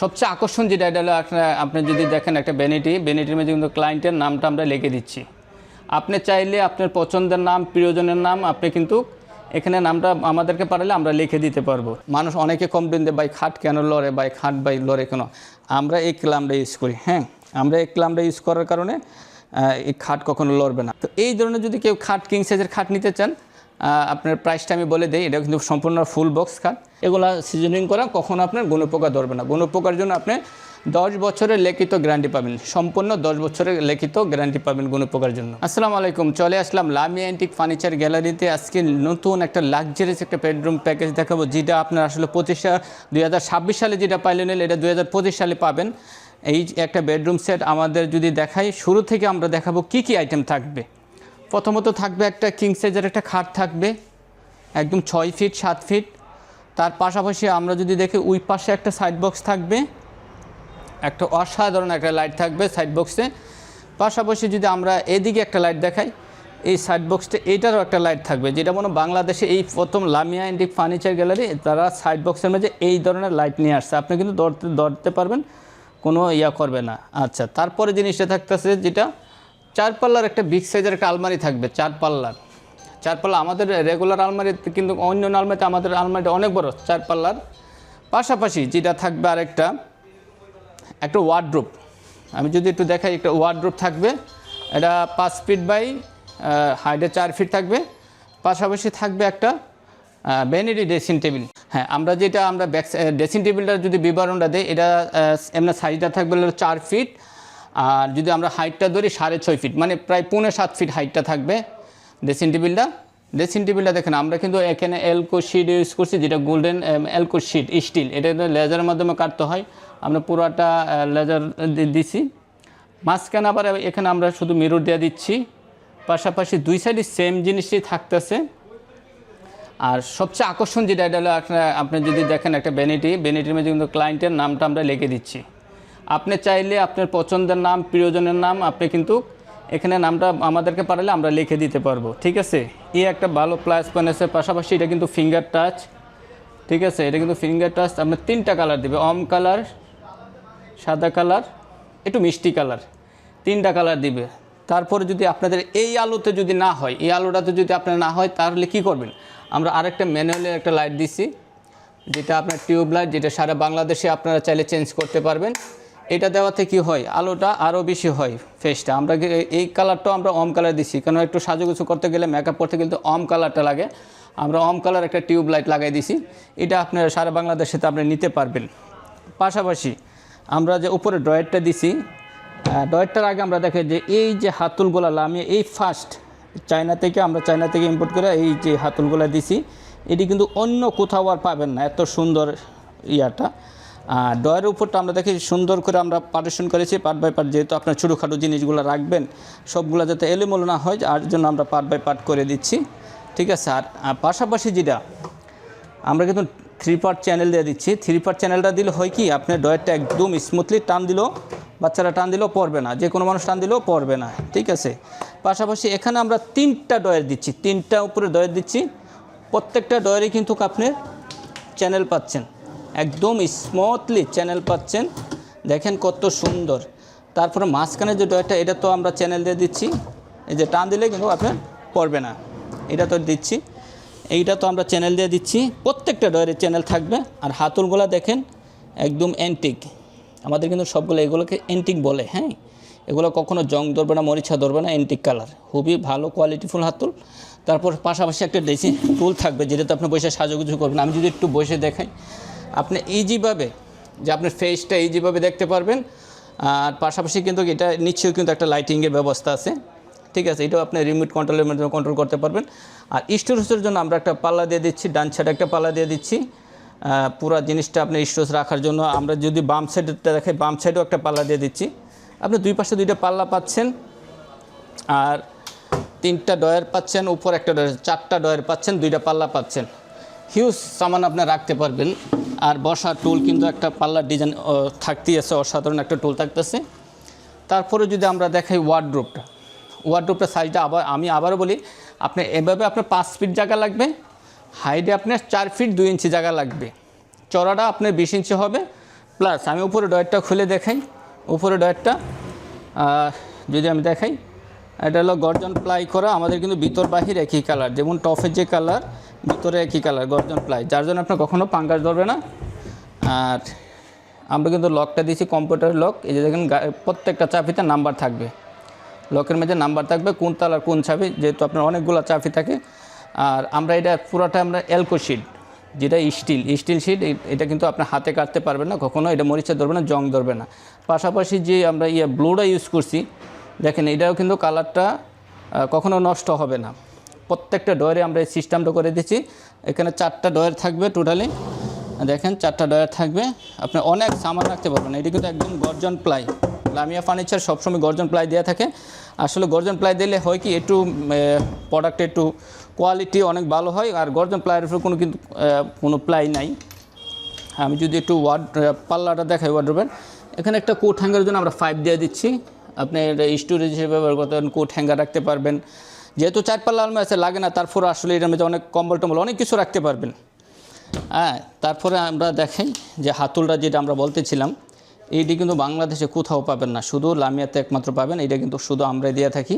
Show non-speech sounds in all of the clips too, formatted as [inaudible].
সবচেয়ে আকর্ষণ যেটা, এটা হলো আপনি যদি দেখেন একটা বেনিটি বেনিটির মধ্যে কিন্তু ক্লায়েন্টের নামটা আমরা লিখে দিচ্ছি। আপনি চাইলে আপনার পছন্দের নাম, প্রিয়জনের নাম, আপনি কিন্তু এখানে নামটা আমাদেরকে পারলে আমরা লিখে দিতে পারব। মানুষ অনেকে কমপ্লেন দেয়, ভাই, খাট কেন লড়ে? বাই খাট বাই লড়ে কেন? আমরা এই ক্লামটা ইউজ করি হ্যাঁ? আমরা এই ক্লামটা ইউজ করার কারণে এই খাট কখনো লড়বে না। তো এই ধরনের যদি কেউ খাট কিং সাইজের খাট নিতে চান আপনার প্রাইসটা আমি বলে দিই এটা কিন্তু সম্পূর্ণ ফুল বক্স খাট এগুলো সিজনিং করা কখনো আপনার গুণপোকা ধরবে না। গুণপোকার জন্য আপনি দশ বছরের লিখিত গ্যারান্টি পাবেন। সম্পূর্ণ দশ বছরের লিখিত গ্যারান্টি পাবেন গুণপোকার জন্য। আসসালামু আলাইকুম, চলে আসলাম লামি অ্যান্টিক ফার্নিচার গ্যালারিতে আজকে নতুন একটা লাক্সারিস একটা বেডরুম প্যাকেজ দেখাবো, যেটা আপনার আসলে পঁচিশ দুই সালে যেটা পাইলেন, এটা দুই হাজার পঁচিশ সালে পাবেন। এই একটা বেডরুম সেট আমাদের যদি দেখাই, শুরু থেকে আমরা দেখাবো কি কি আইটেম থাকবে। প্রথমত থাকবে একটা কিং সাইজের একটা খাট থাকবে, একদম ছয় ফিট সাত ফিট তার পাশাপাশি আমরা যদি দেখি, ওই পাশে একটা সাইড বক্স থাকবে, একটা অসাধারণ একটা লাইট থাকবে সাইড বক্সে পাশাপাশি যদি আমরা এদিকে একটা লাইট দেখাই, এই সাইড বক্সটা এটারও একটা লাইট থাকবে, যেটা মনে বাংলাদেশে এই প্রথম লামিয়া ইন্ডিক ফার্নিচার গ্যালারি তারা সাইড বক্সের মধ্যে এই ধরনের লাইট নিয়ে আসছে। আপনি কিন্তু ধরতে ধরতে পারবেন, কোনো ইয়া করবে না। আচ্ছা তারপরে জিনিসটা থাকতেছে যেটা চার পাল্লার একটা বিগ সাইজের একটা আলমারি থাকবে চার পাল্লার চার পাল্লা আমাদের রেগুলার আলমারিতে কিন্তু অন্য আলমারিতে আমাদের আলমারিটা অনেক বড় চার পাল্লার পাশাপাশি যেটা থাকবে আরেকটা, একটা ওয়ার্ড্রোপ আমি যদি একটু দেখাই, একটা ওয়ার্ড্রোপ থাকবে। এটা পাঁচ ফিট বাই হাইটে চার ফিট থাকবে। পাশাপাশি থাকবে একটা ভ্যানিটি ড্রেসিং টেবিল হ্যাঁ আমরা যেটা, আমরা ব্যাক ড্রেসিং টেবিলটার যদি বিবরণটা দিই, এটা এমনি সাইজটা থাকবে চার ফিট আর যদি আমরা হাইটটা ধরি সাড়ে ছয় ফিট মানে প্রায় পৌনে সাত ফিট হাইটটা থাকবে ড্রেসিং টেবিলটা ড্রেসিং টেবিলটা দেখেন, আমরা কিন্তু এখানে এলকো শিট ইউজ করছি, যেটা গোল্ডেন এলকো শিট স্টিল এটা লেজারের মাধ্যমে কাটতে হয়। আমরা পুরোটা লেজার দিছি। মাঝখানে আবার এখানে আমরা শুধু মিরর দিয়ে দিচ্ছি। পাশাপাশি দুই সাইডে সেম জিনিসই থাকতেছে। আর সবচেয়ে আকর্ষণ যেটা, এটা হলো আপনার, আপনি যদি দেখেন একটা বেনিটি বেনিটির মধ্যে কিন্তু ক্লায়েন্টের নামটা আমরা লিখে দিচ্ছি। আপনি চাইলে আপনার পছন্দের নাম, প্রিয়জনের নাম, আপনি কিন্তু এখানে নামটা আমাদেরকে পারলে আমরা লিখে দিতে পারব, ঠিক আছে? এই একটা ভালো প্লাস পয়েন্ট আছে পাশাপাশি এটা কিন্তু ফিঙ্গার টাচ ঠিক আছে? এটা কিন্তু ফিঙ্গার টাচ আপনার তিনটা কালার দিবে অম কালার সাদা কালার একটু মিষ্টি কালার তিনটা কালার দিবে। তারপরে যদি আপনাদের এই আলোতে যদি না হয়, এই আলোটাতে যদি আপনার না হয়, তাহলে কি করবেন? আমরা আরেকটা ম্যানুয়ালের একটা লাইট দিছি, যেটা আপনার টিউব লাইট যেটা সারা বাংলাদেশে আপনারা চাইলে চেঞ্জ করতে পারবেন। এটা দেওয়াতে কি হয়? আলোটা আরও বেশি হয় ফেসটা আমরা এই কালারটাও আমরা অম কালার দিচ্ছি কারণ একটু সাজুগুজু করতে গেলে মেকআপ করতে গেলে তো অম কালারটা লাগে। আমরা অম কালার একটা টিউব লাইট লাগাই দিছি। এটা আপনারা সারা বাংলাদেশেতে আপনি নিতে পারবেন। পাশাপাশি আমরা যে উপরে ড্রয়ারটা দিছি ড্রয়ারটার আগে আমরা দেখি যে এই যে হাতুলগুলা লামিয়ে এই ফার্স্ট চায়না থেকে, আমরা চায়না থেকে ইম্পোর্ট করে এই যে হাতুলগুলা দিছি, এটি কিন্তু অন্য কোথাও আর পাবেন না। এত সুন্দর ইয়াটা। ডয়ের উপরটা আমরা দেখি, সুন্দর করে আমরা পার্টিশন করেছি পার্ট বাই পার্ট যেহেতু আপনার ছোটোখাটো জিনিসগুলো রাখবেন, সবগুলো যাতে এলোমেলো না হয় আর জন্য আমরা পার্ট বাই পার্ট করে দিচ্ছি, ঠিক আছে? আর পাশাপাশি যেটা, আমরা কিন্তু থ্রি পার্ট চ্যানেল দিয়ে দিচ্ছি। থ্রি পার্ট চ্যানেলটা দিলে হয় কি, আপনার ডয়েরটা একদম স্মুথলি টান দিলেও, বাচ্চারা টান দিলেও পড়বে না, যে কোনো মানুষ টান দিলেও পড়বে না, ঠিক আছে? পাশাপাশি এখানে আমরা তিনটা ডয়ের দিচ্ছি, তিনটা উপরে ডয়ের দিচ্ছি, প্রত্যেকটা ডয়েরই কিন্তু আপনি চ্যানেল পাচ্ছেন। একদম স্মুথলি চ্যানেল পাচ্ছেন। দেখেন কত সুন্দর। তারপরে মাঝখানে যে ডয়েরটা এটা তো আমরা চ্যানেল দিয়ে দিচ্ছি। এই যে টান দিলে কিন্তু আপনার পড়বে না। এটা তো দিচ্ছি। এইটা তো আমরা চ্যানেল দিয়ে দিচ্ছি। প্রত্যেকটা ডয়ের চ্যানেল থাকবে। আর হাতুলগুলো দেখেন, একদম অ্যান্টিক আমাদের কিন্তু সবগুলো এগুলোকে অ্যান্টিক বলে হ্যাঁ? এগুলো কখনো জং ধরবে না, মরিচা ধরবে না অ্যান্টিক কালার খুবই ভালো কোয়ালিটিফুল হাতুল তারপর পাশাপাশি একটা ড্রেসিং টুল থাকবে, যেটাতে আপনি বসে সাজুগুজু করবেন। আমি যদি একটু বসে দেখাই। আপনি ইজিভাবে যে আপনার ফেসটা ইজিভাবে দেখতে পারবেন। আর পাশাপাশি কিন্তু এটা নিশ্চয়ই কিন্তু একটা লাইটিংয়ের ব্যবস্থা আছে। ঠিক আছে, এটাও আপনি রিমোট কন্ট্রোলের মাধ্যমে কন্ট্রোল করতে পারবেন। আর স্টোরেজের জন্য আমরা একটা পাল্লা দিয়ে দিচ্ছি, ডান সাইডে একটা পাল্লা দিয়ে দিচ্ছি। পুরো জিনিসটা আপনি স্টোরেজ রাখার জন্য আমরা যদি বাম সাইডটা দেখাই, বাম সাইডেও একটা পাল্লা দিয়ে দিচ্ছি। আপনি দুই পাশে দুইটা পাল্লা পাচ্ছেন। আর তিনটা ডয়ার পাচ্ছেন, উপর একটা ডয়ার চারটা ডয়ার পাচ্ছেন, দুইটা পাল্লা পাচ্ছেন। হিউজ সামান আপনি রাখতে পারবেন। আর বসার টুল কিন্তু একটা পাল্লার ডিজাইন থাকতেই আছে, অসাধারণ একটা টুল থাকতেছে। তারপরে যদি আমরা দেখাই ওয়ার্ড্রোপটা ওয়ার্ড্রোপটা সাইজটা আবার, আমি আবারও বলি, আপনি এভাবে আপনার পাঁচ ফিট জায়গা লাগবে হাইটে আপনার চার ফিট দুই ইঞ্চি জায়গা লাগবে। চড়াটা আপনার বিশ ইঞ্চি হবে প্লাস আমি উপরে ডয়ারটা খুলে দেখাই, উপরে ডয়ারটা যদি আমি দেখাই এটা হলো গর্জন প্লাই করা, আমাদের কিন্তু ভিতর বাহির একই কালার, যেমন টফের যে কালার, ভিতরে একই কালার, গর্জন প্লাই। যার জন্য আপনার কখনো পাঙ্গাস ধরবে না। আর আমরা কিন্তু লকটা দিয়েছি কম্পিউটার লক, এই যে দেখেন প্রত্যেকটা চাবিতে নাম্বার থাকবে। লকের মধ্যে নাম্বার থাকবে, কোন তালার কোন চাবি, যেহেতু আপনার অনেকগুলো চাবি থাকে। আর আমরা এটা পুরোটা আমরা অ্যালকো শিট, যেটা স্টিল স্টিল শিট এটা কিন্তু আপনার হাতে কাটতে পারবেন না, কখনো এটা মরিচা ধরবে না, জং ধরবে না। পাশাপাশি যে আমরা ইয়ে ব্লুটা ইউজ করছি দেখেন এটাও কিন্তু কালারটা কখনো নষ্ট হবে না। প্রত্যেকটা ডয়ারে আমরা এই সিস্টেমটা করে দিচ্ছি। এখানে চারটা ডয়ার থাকবে টোটালি দেখেন চারটা ডয়ার থাকবে। আপনি অনেক সামান রাখতে পারবেন এটি কিন্তু একদম গর্জন প্লাই। লামিয়া ফার্নিচার সবসময় গর্জন প্লাই দেওয়া থাকে। আসলে গর্জন প্লাই দিলে হয় কি, একটু প্রোডাক্ট একটু কোয়ালিটি অনেক ভালো হয়, আর গর্জন প্লাইয়ের উপর কোনো কিন্তু কোনো প্লাই নাই। আমি যদি একটু ওয়ার্ড পাল্লাটা দেখাই ওয়ার্ড্রোবের এখানে একটা কোট হ্যাঙ্গারের জন্য আমরা ফাইভ দিয়ে দিচ্ছি। আপনি এটা স্টোরেজ হিসেবে ব্যবহার করতে পারেন কোট হ্যাঙ্গার রাখতে পারবেন। যেহেতু চার পাল্লা আলমারি আছে, লাগে না, তারপর আসলে এটার মধ্যে অনেক কম্বল টম্বল অনেক কিছু রাখতে পারবেন। হ্যাঁ তারপরে আমরা দেখাই যে হাতুলটা যেটা আমরা বলতেছিলাম, এইটি কিন্তু বাংলাদেশে কোথাও পাবেন না। শুধু লামিয়াতে একমাত্র পাবেন এটা কিন্তু শুধু আমরাই দিয়ে থাকি।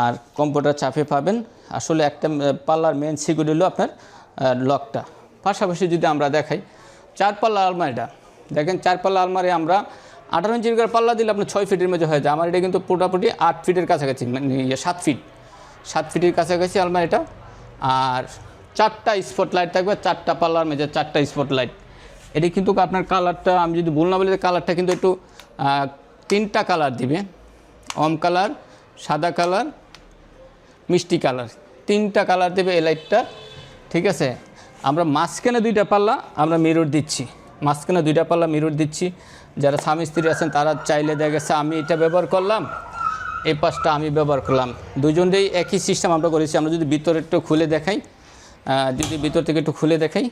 আর কম্পিউটার চাপে পাবেন। আসলে একটা পাল্লার মেন সিকিউরিটি হলো আপনার লকটা পাশাপাশি যদি আমরা দেখাই চার পাল্লা আলমারিটা, দেখেন চার পাল্লা আলমারি আমরা আঠারো ইঞ্চির করে পাল্লা দিলে আপনার ছয় ফিটের মধ্যে হয়ে যায়। আমার এটা কিন্তু মোটামুটি আট ফিটের কাছাকাছি মানে ইয়ে সাত ফিট সাত ফিটের কাছাকাছি আলমারিটা আর চারটা স্পট লাইট থাকবে, চারটা পাল্লার মেঝে চারটা স্পট লাইট এটি কিন্তু আপনার কালারটা আমি যদি ভুল না বলি কালারটা কিন্তু একটু তিনটা কালার দিবে। অম কালার সাদা কালার মিষ্টি কালার তিনটা কালার দেবে এই লাইটটা ঠিক আছে? আমরা মাঝখানে দুইটা পাল্লা আমরা মিরর দিচ্ছি। মাঝখানে দুইটা পাল্লা মিরর দিচ্ছি। যারা স্বামী স্ত্রী আছেন, তারা চাইলে দেখা গেছে আমি এটা ব্যবহার করলাম, এই পাশটা আমি ব্যবহার করলাম। দুজনেই একই সিস্টেম আমরা করেছি। আমরা যদি ভিতরে একটু খুলে দেখাই যদি ভিতর থেকে একটু খুলে দেখাই,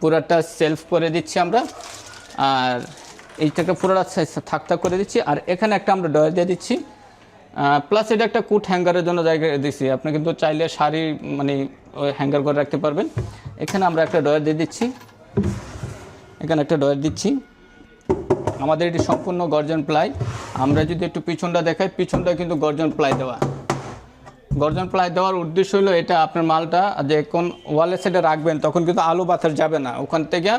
পুরাটা সেলফ করে দিচ্ছি আমরা। আর এইটাকে পুরোটা থাক থাক করে দিচ্ছি। আর এখানে একটা আমরা ডয়ার দিয়ে দিচ্ছি। প্লাস এটা একটা কুট হ্যাঙ্গারের জন্য জায়গা দিচ্ছি আপনি কিন্তু চাইলে শাড়ি মানে হ্যাঙ্গার করে রাখতে পারবেন। এখানে আমরা একটা ডয়ার দিয়ে দিচ্ছি। এখানে একটা ডয়ার দিচ্ছি। আমাদের এটি সম্পূর্ণ গর্জন প্লাই। আমরা যদি একটু পিছনটা দেখাই, পিছনটা কিন্তু গর্জন প্লাই দেওয়া। গর্জন প্লাই দেওয়ার উদ্দেশ্য হলো এটা আপনার মালটা যে কোন ওয়ালের সাইডে রাখবেন, তখন কিন্তু আলু পাথর যাবে না। ওখান থেকে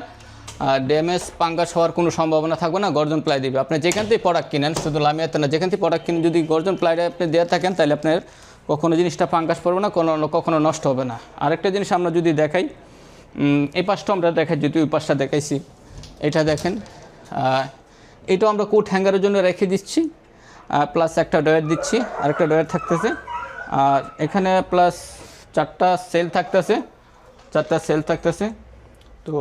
ড্যামেজ পাঙ্গাস হওয়ার কোনো সম্ভাবনা থাকবে না, গর্জন প্লাই দিবে। আপনি যেখান থেকে প্রোডাক্ট কিনেন, শুধু লামিয়াতে না যেখান থেকে প্রোডাক্ট কিনে যদি গর্জন প্লাইটা আপনি দিয়ে থাকেন, তাহলে আপনার কখনো জিনিসটা পাঙ্গাস পড়বে না, কোনো কখনো নষ্ট হবে না। আরেকটা জিনিস আমরা যদি দেখাই এই পাশটা আমরা দেখাই, যদি ওই পাশটা দেখাইছি। এটা দেখেন এটাও আমরা কোট হ্যাঙ্গারের জন্য রেখে দিচ্ছি প্লাস একটা ডয়ার দিচ্ছি, আরেকটা ডয়ার থাকতেছে। আর এখানে প্লাস চারটা সেল থাকতেছে, চারটা সেল থাকতেছে। তো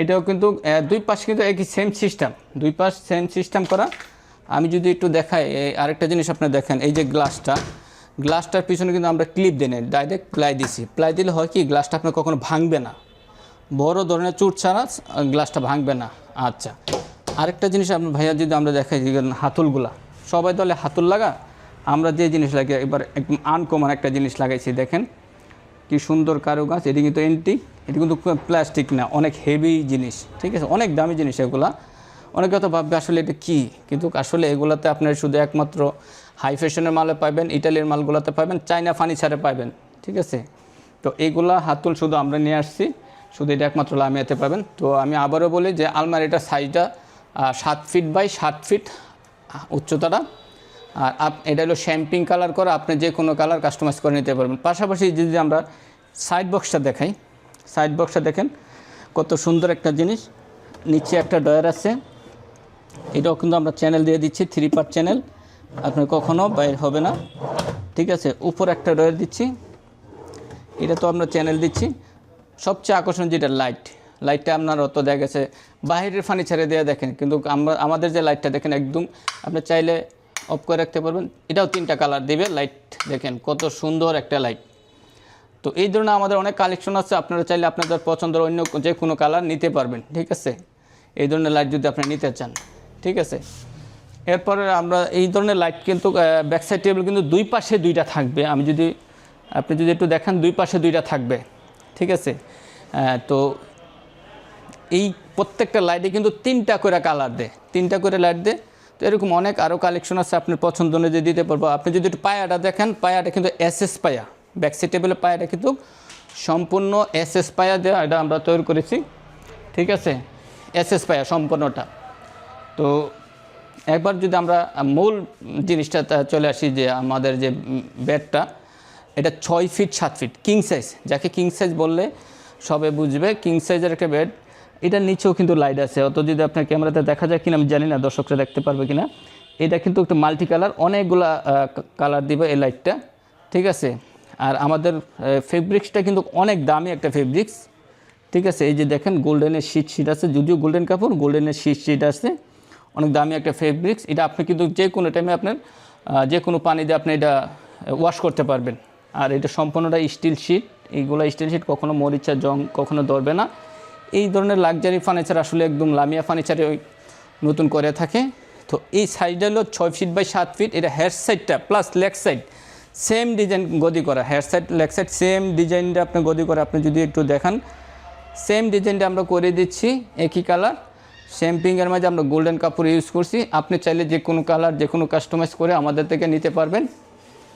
এটাও কিন্তু দুই পাশ কিন্তু একই সেম সিস্টেম দুই পাশ সেম সিস্টেম করা। আমি যদি একটু দেখাই আরেকটা জিনিস আপনি দেখেন, এই যে গ্লাসটা গ্লাসটার পিছনে কিন্তু আমরা ক্লিপ দেন ডাইরেক্ট প্লাই দিছি। প্লাই দিলে হয় কি গ্লাসটা আপনার কখনো ভাঙবে না। বড় ধরনের চুট ছাড়া গ্লাসটা ভাঙবে না। আচ্ছা আরেকটা জিনিস আপনার ভাইয়া যদি আমরা দেখাই হাতুলগুলা, সবাই দলে হাতুল লাগা, আমরা যে জিনিস লাগে এবার একদম আনকমন একটা জিনিস লাগাইছি, দেখেন কি সুন্দর কারু গাছ এটি কিন্তু এন্টিক এটি কিন্তু প্লাস্টিক না, অনেক হেভি জিনিস, ঠিক আছে? অনেক দামি জিনিস এগুলা। অনেকে তো ভাববে, আসলে এটা কী? কিন্তু আসলে এগুলাতে আপনার শুধু একমাত্র হাই ফ্যাশনের মালে পাবেন ইটালির মালগুলাতে পাবেন চাইনা ফার্নিচারে পাবেন ঠিক আছে? তো এগুলা হাতুল শুধু আমরা নিয়ে আসছি। শুধু এটা একমাত্র লামিয়াতে পাবেন। তো আমি আবারও বলি যে আলমারিটার সাইজটা সাত ফিট বাই সাত ফিট উচ্চতাটা। আর আপ, এটা হলো শ্যাম্পিং কালার করা, আপনি যে কোনো কালার কাস্টমাইজ করে নিতে পারবেন। পাশাপাশি যদি আমরা সাইড বক্সটা দেখাই সাইড বক্সটা দেখেন, কত সুন্দর একটা জিনিস। নিচে একটা ডয়ার আছে। এটাও কিন্তু আমরা চ্যানেল দিয়ে দিচ্ছি থ্রি পার্ট চ্যানেল আপনার কখনো বাইর হবে না। ঠিক আছে, উপর একটা ডয়ার দিচ্ছি। এটা তো আমরা চ্যানেল দিচ্ছি। সবচেয়ে আকর্ষণ যেটা লাইট লাইটটা আপনার অত দেখা গেছে বাইরের ফার্নিচারে দেওয়া দেখেন, কিন্তু আমরা, আমাদের যে লাইটটা দেখেন একদম, আপনি চাইলে অফ করে রাখতে পারবেন। এটাও তিনটা কালার দেবে লাইট দেখেন কত সুন্দর একটা লাইট তো এই ধরনের আমাদের অনেক কালেকশন আছে, আপনারা চাইলে আপনাদের পছন্দের অন্য যে কোনো কালার নিতে পারবেন, ঠিক আছে? এই ধরনের লাইট যদি আপনি নিতে চান, ঠিক আছে? এরপরে আমরা এই ধরনের লাইট কিন্তু ব্যাক সাইড টেবিল কিন্তু দুই পাশে দুইটা থাকবে। আমি যদি, আপনি যদি একটু দেখেন, দুই পাশে দুইটা থাকবে। ঠিক আছে? তো এই প্রত্যেকটা লাইটে কিন্তু তিনটা করে কালার দেয়, তিনটা করে লাইট দেয়। তো এরকম অনেক আরও কালেকশন আছে আপনার পছন্দ অনুযায়ী দিতে পারব। আপনি যদি একটু পায়াটা দেখেন, পায়াটা কিন্তু এস এস পায়া। ব্যাক সাইড টেবিলের পায়াটা কিন্তু সম্পূর্ণ এস এস পায়া দেওয়া এটা আমরা তৈরি করেছি। ঠিক আছে? এস এস পায়া সম্পূর্ণটা। তো একবার যদি আমরা মূল জিনিসটা চলে আসি যে আমাদের যে বেডটা এটা ছয় ফিট সাত ফিট কিং সাইজ যাকে কিং সাইজ বললে সবে বুঝবে কিং সাইজের একটা বেড এটার নিচেও কিন্তু লাইট আছে। অত যদি আপনার ক্যামেরাতে দেখা যায় কিনা, আমি জানি না দর্শকরা দেখতে পারবে কিনা। এটা কিন্তু একটু মাল্টি কালার অনেকগুলা কালার দিবে এই লাইটটা ঠিক আছে? আর আমাদের ফেব্রিক্সটা কিন্তু অনেক দামি একটা ফেব্রিক্স ঠিক আছে? এই যে দেখেন গোল্ডেনের শীট শীট আছে। যদিও গোল্ডেন কাপড় গোল্ডেনের শীট শীট আছে। অনেক দামি একটা ফেব্রিক্স এটা আপনি কিন্তু যে কোনো টাইমে আপনার যে কোনো পানি দিয়ে আপনি এটা ওয়াশ করতে পারবেন। আর এটা সম্পূর্ণটা স্টিল শিট এইগুলো স্টিল শিট কখনো মরিচা, জং কখনো ধরবে না। এই ধরনের লাক্সারি ফার্নিচার আসলে একদম লামিয়া ফার্নিচারে ওই নতুন করে থাকে। তো এই সাইডটা হলো ছয় ফিট বাই সাত ফিট এটা হেয়ার সাইডটা plus leg side same design গদি করা here side leg side same ডিজাইনটা আপনি গদি করা আপনি যদি একটু দেখান। সেম ডিজাইনটা আমরা করে দিচ্ছি, একই কালার সেম পিঙ্কের মাঝে আমরা গোল্ডেন কাপড় ইউজ করছি। আপনি চাইলে যে কোনো কালার যে কোনো কাস্টমাইজ করে আমাদের থেকে নিতে পারবেন।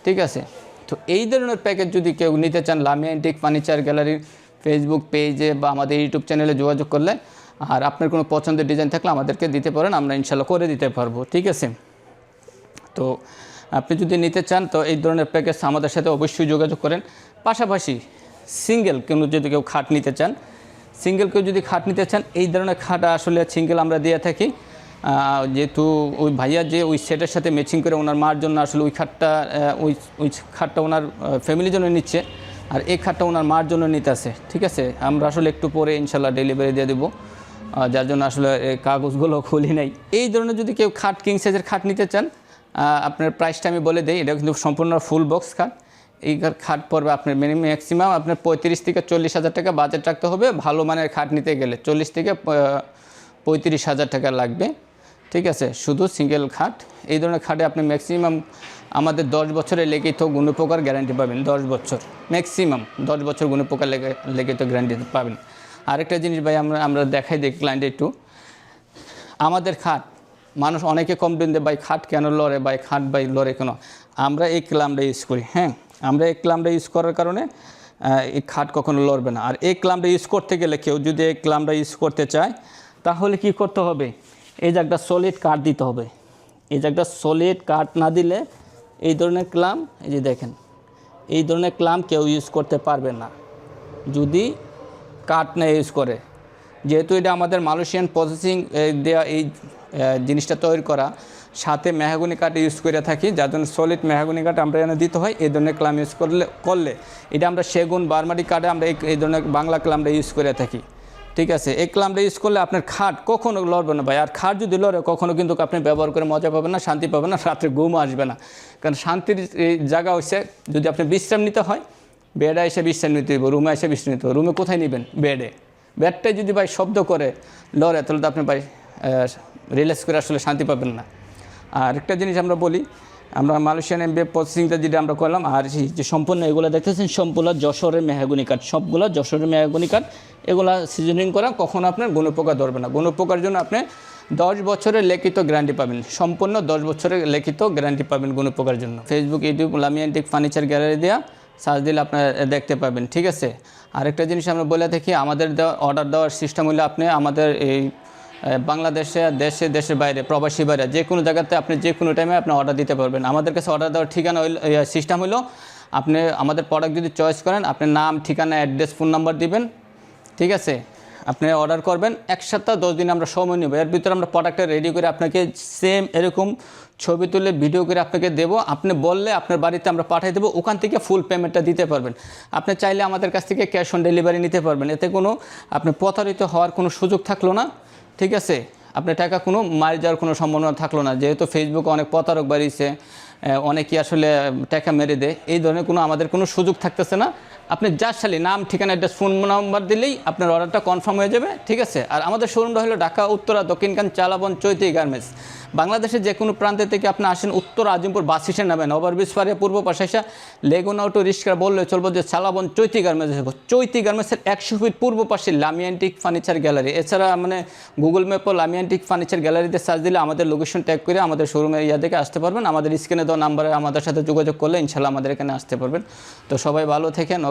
ঠিক আছে? তো এই ধরনের প্যাকেজ যদি কেউ নিতে চান, লামিয়া ইন্টিক ফার্নিচার গ্যালারির ফেসবুক পেজে বা আমাদের ইউটিউব চ্যানেলে যোগাযোগ করলে আর আপনার কোনো পছন্দের ডিজাইন থাকলে আমাদেরকে দিতে পারেন, আমরা ইনশাল্লাহ করে দিতে পারব, ঠিক আছে? তো আপনি যদি নিতে চান, তো এই ধরনের প্যাকেজ আমাদের সাথে অবশ্যই যোগাযোগ করেন। পাশাপাশি সিঙ্গেল কোনো যদি কেউ খাট নিতে চান সিঙ্গেল কেউ যদি খাট নিতে চান, এই ধরনের খাট আসলে সিঙ্গেল আমরা দিয়ে থাকি। যেহেতু ওই ভাইয়া যে ওই সেটের সাথে ম্যাচিং করে ওনার মার জন্য আসলে ওই খাটটা ওই ওই খাটটা ওনার ফ্যামিলির জন্য নিচ্ছে। আর এই খাটটা ওনার মার জন্য নিতে আছে ঠিক আছে? আমরা আসলে একটু পরে ইনশাল্লাহ ডেলিভারি দিয়ে দেবো। যার জন্য আসলে কাগজগুলো [laughs] খুলি নাই। এই ধরনের যদি কেউ খাট কিং সাইজের খাট নিতে চান আপনার প্রাইসটা আমি বলে দিই, এটা কিন্তু সম্পূর্ণ ফুল বক্স খাট। এই খাট- খাট পড়বে আপনার মিনিমাম ম্যাক্সিমাম আপনার পঁয়ত্রিশ থেকে চল্লিশ হাজার টাকা বাজেট রাখতে হবে। ভালো মানের খাট নিতে গেলে চল্লিশ থেকে পঁয়ত্রিশ হাজার টাকা লাগবে। ঠিক আছে, শুধু সিঙ্গেল খাট। এই ধরনের খাটে আপনি ম্যাক্সিমাম আমাদের দশ বছরের লিখিত গুণপোকার গ্যারান্টি পাবেন, দশ বছর। ম্যাক্সিমাম দশ বছর গুণপোকার লেগে লিখিত গ্যারান্টি পাবেন। আরেকটা জিনিস ভাই, আমরা আমরা দেখাই দিই ক্লায়েন্ট একটু। আমাদের খাট, মানুষ অনেকে কমপ্লেন দেয়, ভাই, খাট কেন লড়ে? ভাই, খাট বাই লড়ে কেন? আমরা এই ক্লামটা ইউজ করি হ্যাঁ? আমরা এই ক্লামটা ইউজ করার কারণে এই খাট কখনো লড়বে না। আর এই ক্লামটা ইউজ করতে গেলে কেউ যদি এই ক্লামটা ইউজ করতে চায়, তাহলে কি করতে হবে? এই যে একটা সলিড কাঠ দিতে হবে। এই যে একটা সলিড কাঠ না দিলে এই ধরনের ক্লাম এই যে দেখেন, এই ধরনের ক্লাম কেউ ইউজ করতে পারবে না। যদি কাঠ না ইউজ করে, যেহেতু এটা আমাদের মালয়েশিয়ান প্রসেসিং দেওয়া এই জিনিসটা তৈরি করা, সাথে মেহাগুনি কাঠ ইউজ করে থাকি, যার জন্য সলিড মেহাগুনি কাঠ আমরা এনে দিতে হয়, এই ধরনের ক্লাম ইউজ করলে করলে, এটা আমরা সেগুন বারমারি কাঠে আমরা এই- এই ধরনের বাংলা ক্লামটা ইউজ করে থাকি। ঠিক আছে, এই ক্লামটা ইউজ করলে আপনার খাট কখনো লড়বে না ভাই। আর খাট যদি লড়ে, কখনো কিন্তু আপনি ব্যবহার করে মজা পাবেন না, শান্তি পাবেন না, রাত্রে ঘুম আসবে না। কারণ শান্তির জায়গা হচ্ছে, যদি আপনি বিশ্রাম নিতে হয়, বেডে এসে বিশ্রাম নিতে হবে রুমে এসে বিশ্রাম নিতে হবে রুমে কোথায় নেবেন? বেডে। বেডটাই যদি ভাই শব্দ করে, লড়ে, তাহলে তো আপনি ভাই রিল্যাক্স করে আসলে শান্তি পাবেন না। আর একটা জিনিস আমরা বলি আমরা মালয়েশিয়ান এমবি প্রসেসিংটা যেটা আমরা করলাম, আর যে সম্পূর্ণ এগুলো দেখতেছেন, সম্পূর্ণ যশোরের মেহাগুনি কাঠ, সবগুলো যশোরের মেহাগুনি কাঠ, এগুলা সিজনিং করা, কখনো আপনার গুণপোকা ধরবে না। গুণপোকার জন্য আপনি দশ বছরের লিখিত গ্যারান্টি পাবেন, সম্পূর্ণ দশ বছরের লিখিত গ্যারান্টি পাবেন গুণপোকার জন্য। ফেসবুক ইউটিউব লামিয়ান্টিক ফার্নিচার গ্যালারি দেওয়া সার্চ দিলে আপনার দেখতে পাবেন, ঠিক আছে? আরেকটা জিনিস আমরা বলে থাকি, আমাদের দেওয়া অর্ডার দেওয়ার সিস্টেম হলে আপনি আমাদের এই বাংলাদেশে, দেশে, দেশের বাইরে, প্রবাসী বাইরে, যে কোনো জায়গাতে আপনি যে কোনো টাইমে আপনি অর্ডার দিতে পারবেন। আমাদের কাছে অর্ডার দেওয়ার ঠিকানা সিস্টেম হলো আপনি আমাদের প্রোডাক্ট যদি চয়েস করেন, আপনি নাম, ঠিকানা অ্যাড্রেস ফোন নাম্বার দিবেন, ঠিক আছে? আপনি অর্ডার করবেন, এক সপ্তাহ, দশ দিন আমরা সময় নেব। এর ভিতরে আমরা প্রোডাক্টটা রেডি করে আপনাকে সেম এরকম ছবি তুলে ভিডিও করে আপনাকে দেবো। আপনি বললে আপনার বাড়িতে আমরা পাঠিয়ে দেবো, ওখান থেকে ফুল পেমেন্টটা দিতে পারবেন। আপনি চাইলে আমাদের কাছ থেকে ক্যাশ অন ডেলিভারি নিতে পারবেন। এতে কোনো, আপনি প্রতারিত হওয়ার কোনো সুযোগ থাকল না। ঠিক আছে? আপনার টাকা কোনো মারি যাওয়ার কোনো সম্ভাবনা থাকল না। যেহেতু ফেসবুকে অনেক প্রতারক বাড়িয়েছে অনেকেই আসলে টাকা মেরে দেয়। এই ধরনের কোনো আমাদের কোনো সুযোগ থাকতেছে না। আপনি যার সালি নাম, ঠিকানা অ্যাড্রেস ফোন নাম্বার দিলেই আপনার অর্ডারটা কনফার্ম হয়ে যাবে, ঠিক আছে? আর আমাদের শোরুমটা হলো ঢাকা, উত্তরা দক্ষিণকান চালাবন চৈতি গার্মেন্টস বাংলাদেশের যে কোনো প্রান্তে থেকে আপনি আসেন, উত্তর, আজিমপুর বাস স্ট্যান্ড নামেন। ওভারব্রিজ পারে পূর্ব পাশে এসে লেগুনা অটো রিক্সা বললে চলবো যে চালাবন চৈতি গার্মেন্টস চৈতি গার্মেন্টসের একশো ফিট পূর্ব পাশে লামিয়ান্টিক ফার্নিচার গ্যালারি এছাড়া মানে গুগল ম্যাপও লামিয়ান্টিক ফার্নিচার গ্যালারিতে সার্চ দিলে আমাদের লোকেশন ট্যাগ করে আমাদের শোরুমের ইয়া থেকে আসতে পারবেন। আমাদের স্ক্রিনে দেওয়া নাম্বারে আমাদের সাথে যোগাযোগ করলে ইনশাল্লাহ আমাদের এখানে আসতে পারবেন। তো সবাই ভালো থেকে থাকেন